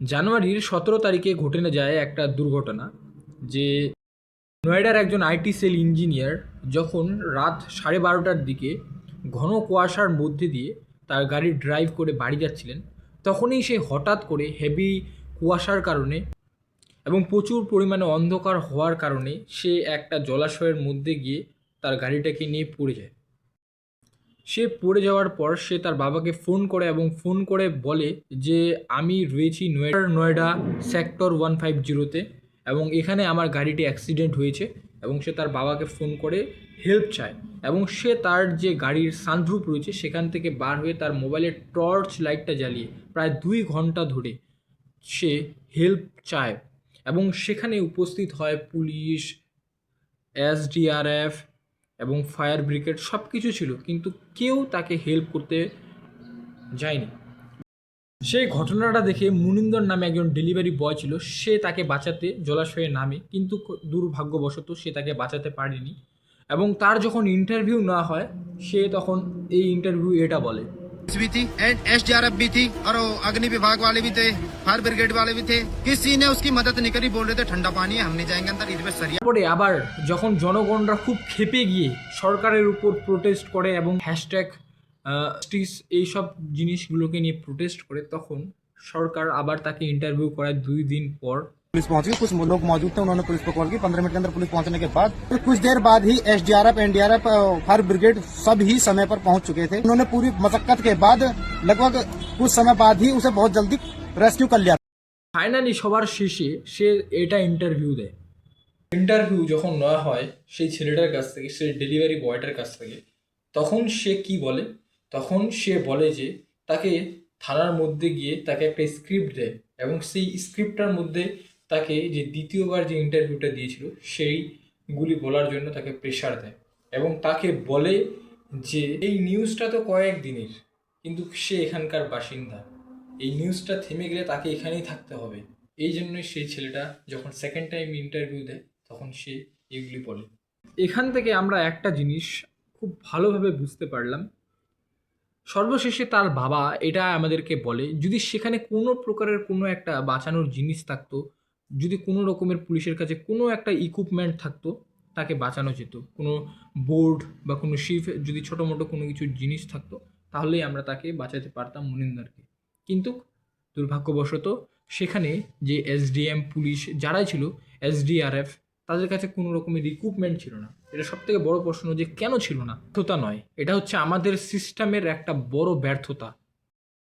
জানুয়ারির সতেরো তারিখে ঘটে না যায় একটা দুর্ঘটনা যে নয়ডার একজন আইটি সেল ইঞ্জিনিয়ার যখন রাত সাড়ে বারোটার দিকে ঘন কুয়াশার মধ্যে দিয়ে তার গাড়ি ড্রাইভ করে বাড়ি যাচ্ছিলেন, তখনই সে হঠাৎ করে হেভি কুয়াশার কারণে এবং প্রচুর পরিমাণে অন্ধকার হওয়ার কারণে সে একটা জলাশয়ের মধ্যে গিয়ে তার গাড়িটাকে নিয়ে পড়ে যায়। সে পড়ে যাওয়ার পর সে তার বাবাকে ফোন করে এবং ফোন করে বলে যে, আমি রয়েছি নয়ডার নয়ডা সেক্টর ওয়ান ফাইভ জিরোতে এবং এখানে আমার গাড়িটি অ্যাক্সিডেন্ট হয়েছে এবং সে তার বাবাকে ফোন করে হেল্প চায় এবং সে তার যে গাড়ির সানরুপ রয়েছে সেখান থেকে বার হয়ে তার মোবাইলের টর্চ লাইটটা জ্বালিয়ে প্রায় দুই ঘণ্টা ধরে সে হেল্প চায় এবং সেখানে উপস্থিত হয় পুলিশ, এসডিআরএফ এবং ফায়ার ব্রিগেড সব কিছু ছিল, কিন্তু কেউ তাকে হেল্প করতে যায়নি। সেই ঘটনাটা দেখে মুনিন্দর নামে একজন ডেলিভারি বয় ছিল, সে তাকে বাঁচাতে জলাশয়ে নামে, কিন্তু দুর্ভাগ্যবশত সে তাকে বাঁচাতে পারেনি এবং তার যখন ইন্টারভিউ না হয়, সে তখন এই ইন্টারভিউ এটা বলে। भी थी एसडीआरएफ भी थी और वो अग्नि विभाग वाले भी थे फायर ब्रिगेड वाले भी थे किसी ने उसकी मदद नहीं करी बोल रहे थे ठंडा पानी है हम नहीं जाएंगे अंदर इधर सरिया তারপরে আবার যখন জনগণরা খুব ক্ষেপে গিয়ে সরকারের উপর প্রোটেস্ট করে এবং হ্যাশট্যাগ স্টিস এইসব জিনিসগুলোকে নিয়ে প্রোটেস্ট করে তখন সরকার আবার তাকে ইন্টারভিউ করায় দুই दिन পর पुलिस पहुंच गई कुछ लोग मौजूद थे उन्होंने पुलिस को कॉल की पंद्रह मिनट के अंदर पुलिस पहुंचने के बाद फिर कुछ देर बाद ही एसडीआरएफ एनडीआरएफ फायर ब्रिगेड सब ही समय पर पहुंच चुके थे उन्होंने पूरी मशक्कत के बाद लगभग कुछ समय बाद ही उसे बहुत जल्दी रेस्क्यू कर लिया ফাইনালি সবার শেষে সে এটা ইন্টারভিউ দেয় ইন্টারভিউ যখন নেওয়া হয় সেই ছেলেটার কাছ থেকে সেই ডেলিভারি বয়টার কাছ থেকে তখন সে কি বলে তখন সে বলে যে তাকে থানার মধ্যে গিয়ে তাকে একটা স্ক্রিপ্ট দেয় এবং সেই স্ক্রিপ্টটার মধ্যে তাকে যে দ্বিতীয়বার যে ইন্টারভিউটা দিয়েছিল সেইগুলি বলার জন্য তাকে প্রেশার দেয়। এবং তাকে বলে যে, এই নিউজটা তো কয়েক দিনের, কিন্তু সে এখানকার বাসিন্দা। এই নিউজটা থেমে গেলে তাকে এখানেই থাকতে হবে। এই জন্যই সেই ছেলেটা যখন সেকেন্ড টাইম ইন্টারভিউ দেয়, তখন সে এগুলি বলে। এখান থেকে আমরা একটা জিনিস খুব ভালোভাবে বুঝতে পারলাম। সর্বশেষে তার বাবা এটা আমাদেরকে বলে, যদি সেখানে কোনো প্রকারের কোনো একটা বাঁচানোর জিনিস থাকতো যদি কোনো রকমের পুলিশের কাছে কোনো একটা ইকুইপমেন্ট থাকতো, তাকে বাঁচানো যেত। কোনো বোর্ড বা কোনো শিফ যদি ছোটো মোটো কোনো কিছু জিনিস থাকতো, তাহলেই আমরা তাকে বাঁচাতে পারতাম মনিন্দারকে। কিন্তু দুর্ভাগ্যবশত সেখানে যে এসডিএম পুলিশ যারাই ছিল এসডিআরএফ তাদের কাছে কোনো রকমের রিক্রুটমেন্ট ছিল না। এটা সব থেকে বড় প্রশ্ন যে কেন ছিল না? ব্যর্থতা নয়। এটা হচ্ছে আমাদের সিস্টেমের একটা বড় ব্যর্থতা।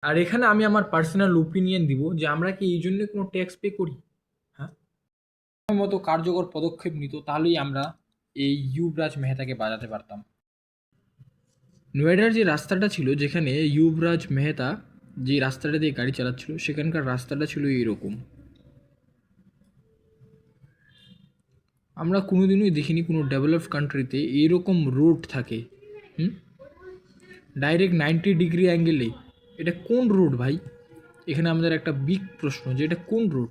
আর এখানে আমি আমার পার্সোনাল ওপিনিয়ন দিব যে আমরা কি এই জন্য কোনো ট্যাক্স পে করি? মতো কার্যকর পদক্ষেপ নিত তাহলেই আমরা এই ইউবরাজ মেহতাকে বাজাতে পারতাম। নয়ডার যে রাস্তাটা ছিল, যেখানে ইউবরাজ মেহতা যে রাস্তাটা দিয়ে গাড়ি চালাচ্ছিল, সেখানকার রাস্তাটা ছিল এইরকম আমরা কোনোদিনই দেখিনি কোনো ডেভেলপড কান্ট্রিতে এইরকম রোড থাকে। হুম? ডাইরেক্ট নাইনটি ডিগ্রি অ্যাঙ্গেলে। এটা কোন রোড ভাই? এখানে আমাদের একটা বিগ প্রশ্ন যে এটা কোন রোড?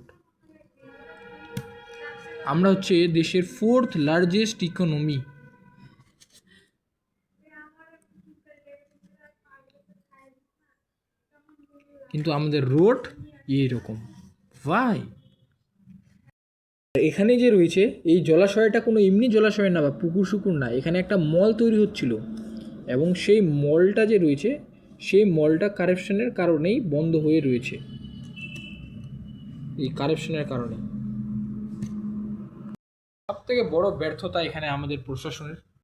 আমরা হচ্ছে দেশের ফোর্থ লার্জেস্ট ইকোনমি কিন্তু আমাদের রোড এইরকম। ভাই এখানে যে রয়েছে, এই জলাশয়টা কোনো এমনি জলাশয় না বা পুকুর সুকুর না, এখানে একটা মল তৈরি হচ্ছিল। এবং সেই মলটা যে রয়েছে, সেই মলটা কারেপশনের কারণেই বন্ধ হয়ে রয়েছে। এই কারেপশনের কারণে। সব থেকে বড় ব্যর্থতা এখানে আমাদের প্রশাসনের